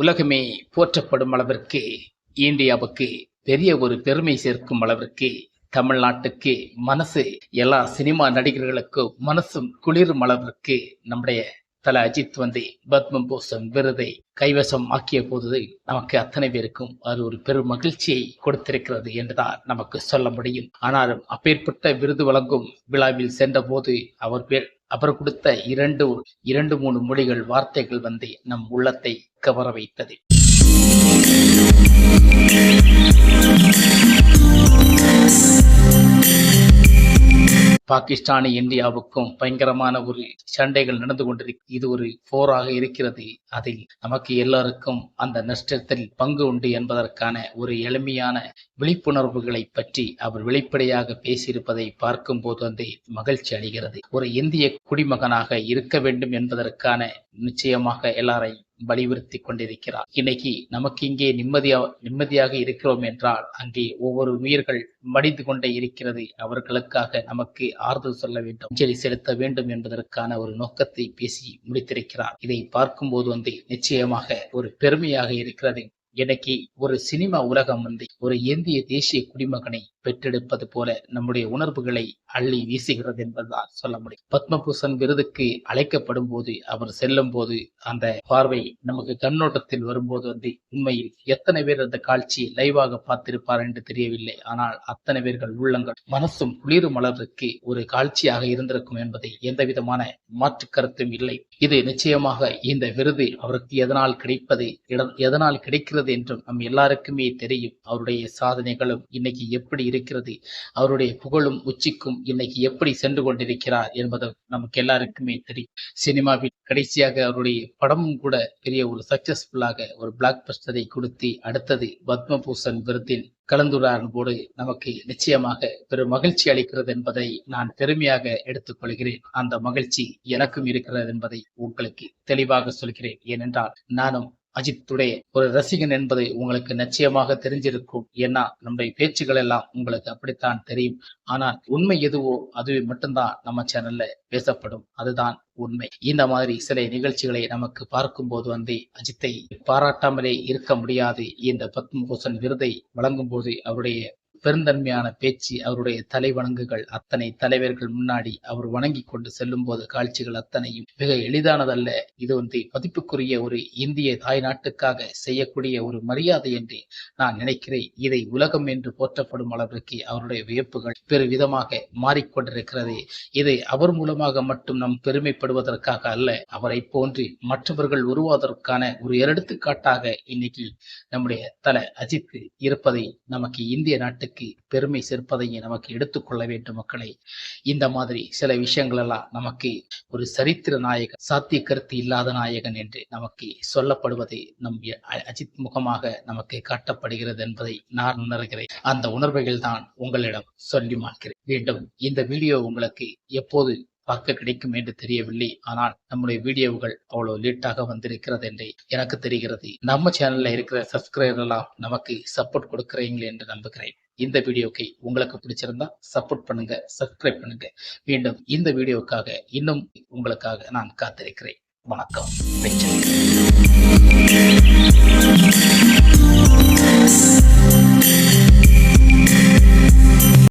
உலகமே போற்றப்படும் அளவிற்கு இந்தியாவுக்கு பெரிய ஒரு பெருமை சேர்க்கும் அளவிற்கு தமிழ்நாட்டுக்கு மனசு எல்லா சினிமா நடிகர்களுக்கும் மனசும் குளிரும் அளவிற்கு நம்முடைய தல அஜித் வந்து பத்ம பூஷன் விருதை கைவசம் ஆக்கிய போது நமக்கு அத்தனை பேருக்கும் அது ஒரு பெரும் மகிழ்ச்சியை கொடுத்திருக்கிறது என்றுதான் நமக்கு சொல்ல முடியும். ஆனாலும் அப்பேற்பட்ட விருது வழங்கும் விழாவில் சென்ற போது அவர் பேர் அவர் கொடுத்த இரண்டு இரண்டு மூணு மொழிகள் வார்த்தைகள் வந்து நம் உள்ளத்தை கவர வைத்தது. பாகிஸ்தானி இந்தியாவுக்கும் பயங்கரமான ஒரு சண்டைகள் நடந்து கொண்டிருக்கு இது ஒரு போராக இருக்கிறது. அதில் நமக்கு எல்லாருக்கும் அந்த நஷ்டத்தில் பங்கு உண்டு என்பதற்கான ஒரு எளிமையான விழிப்புணர்வுகளை பற்றி அவர் வெளிப்படையாக பேசியிருப்பதை பார்க்கும் போது வந்து மகிழ்ச்சி அடைகிறது ஒரு இந்திய குடிமகனாக இருக்க வேண்டும் என்பதற்கான நிச்சயமாக எல்லாரையும் வலியுறுத்தி கொண்டிருக்கிறார் இன்னைக்கு நமக்கு இங்கே நிம்மதியா நிம்மதியாக இருக்கிறோம் என்றால் அங்கே ஒவ்வொரு உயிர்கள் மடிந்து கொண்டே இருக்கிறது. அவர்களுக்காக நமக்கு ஆறுதல் சொல்ல வேண்டும் அஞ்சலி செலுத்த வேண்டும் என்பதற்கான ஒரு நோக்கத்தை பேசி முடித்திருக்கிறார். இதை பார்க்கும்போது வந்து நிச்சயமாக ஒரு பெருமையாக இருக்கிறது. எனக்கு ஒரு சினிமா உலகம் வந்து ஒரு இந்திய தேசிய குடிமகனை பெற்றெடுப்பது போல நம்முடைய உணர்வுகளை அள்ளி வீசுகிறது என்பதுதான் சொல்ல முடியும். பத்மபூஷன் விருதுக்கு அழைக்கப்படும் போது அவர் செல்லும் போது அந்த பார்வை நமக்கு கண்ணோட்டத்தில் வரும்போது வந்து உண்மையில் எத்தனை பேர் அந்த காட்சியை லைவாக பார்த்திருப்பார் என்று தெரியவில்லை. ஆனால் அத்தனை பேர்கள் உள்ளங்கள் மனசும் குளிரும் அளவிற்கு ஒரு காட்சியாக இருந்திருக்கும் என்பதை எந்த விதமான மாற்று கருத்தும் இல்லை. இது நிச்சயமாக இந்த விருது அவருக்கு எதனால் கிடைப்பது எதனால் கிடைக்கிறது என்றும் நம் எல்லாருக்குமே தெரியும். அவருடைய சாதனைகளும் இன்னைக்கு எப்படி இருக்கிறது அவருடைய புகழும் உச்சிக்கும் இன்னைக்கு எப்படி சென்று கொண்டிருக்கிறார் என்பது நமக்கு எல்லாருக்குமே தெரியும். சினிமாவில் கடைசியாக அவருடைய படமும் கூட பெரிய ஒரு சக்சஸ்ஃபுல்லாக ஒரு பிளாக் பஸ்டரை கொடுத்து அடுத்தது பத்மபூஷன் விருதில் கலந்துரையாடலோடு நமக்கு நிச்சயமாக பெரும் மகிழ்ச்சி அளிக்கிறது என்பதை நான் பெருமையாக எடுத்துக்கொள்கிறேன். அந்த மகிழ்ச்சி எனக்கும் இருக்கிறது என்பதை உங்களுக்கு தெளிவாக சொல்கிறேன். ஏனென்றால் நானும் அஜித்துடைய ஒரு ரசிகன் என்பது உங்களுக்கு நிச்சயமாக தெரிஞ்சிருக்கும். ஏன்னா நம்முடைய பேச்சுகள் எல்லாம் உங்களுக்கு அப்படித்தான் தெரியும். ஆனால் உண்மை எதுவோ அதுவே மட்டும்தான் நம்ம சேனல்ல பேசப்படும். அதுதான் உண்மை. இந்த மாதிரி சில நிகழ்ச்சிகளை நமக்கு பார்க்கும் போது வந்து அஜித்தை பாராட்டாமலே இருக்க முடியாது. இந்த பத்மபூஷன் விருதை வழங்கும் போது அவருடைய பெருந்தன்மையான பேச்சு அவருடைய தலை வணங்குகள் அத்தனை தலைவர்கள் முன்னாடி அவர் வணங்கி கொண்டு செல்லும் போது காட்சிகள் அத்தனையும் மிக எளிதானதல்ல. இது வந்து மதிப்புக்குரிய ஒரு இந்திய தாய் நாட்டுக்காக செய்யக்கூடிய ஒரு மரியாதை என்று நான் நினைக்கிறேன். இதை உலகம் என்று போற்றப்படும் அளவிற்கு அவருடைய வியப்புகள் பெரு விதமாக மாறிக்கொண்டிருக்கிறது. இதை அவர் மூலமாக மட்டும் நம் பெருமைப்படுவதற்காக அல்ல அவரை போன்று மற்றவர்கள் உருவாவதற்கான ஒரு எடுத்துக்காட்டாக இன்னைக்கு நம்முடைய தலை அஜித் இருப்பதை நமக்கு இந்திய நாட்டுக்கு பெருமை சேர்ப்பதையும் நமக்கு எடுத்துக்கொள்ள வேண்டும் மக்களை. இந்த மாதிரி சில விஷயங்கள் எல்லாம் நமக்கு ஒரு சரித்திர நாயகன் சாத்திய கருத்து இல்லாத நாயகன் என்று நமக்கு சொல்லப்படுவது நம் அஜித் முகமாக நமக்கு காட்டப்படுகிறது என்பதை நான் உணர்கிறேன். அந்த உணர்வுகள் தான் உங்களிடம் சொல்லி மாக்கிறேன் மீண்டும் இந்த வீடியோ உங்களுக்கு எப்போது பார்க்க கிடைக்கும் என்று தெரியவில்லை. ஆனால் நம்முடைய வீடியோவுகள் அவ்வளவு லேட்டாக வந்திருக்கிறது என்று எனக்கு தெரிகிறது. நம்ம சேனல்ல இருக்கிற சப்ஸ்கிரைபர் எல்லாம் நமக்கு சப்போர்ட் கொடுக்கிறீங்களே என்று நம்புகிறேன். இந்த வீடியோக்கு உங்களுக்கு பிடிச்சிருந்தா சப்போர்ட் பண்ணுங்க சப்ஸ்கிரைப் பண்ணுங்க. மீண்டும் இந்த வீடியோவுக்காக இன்னும் உங்களுக்காக நான் காத்திருக்கிறேன். வணக்கம்.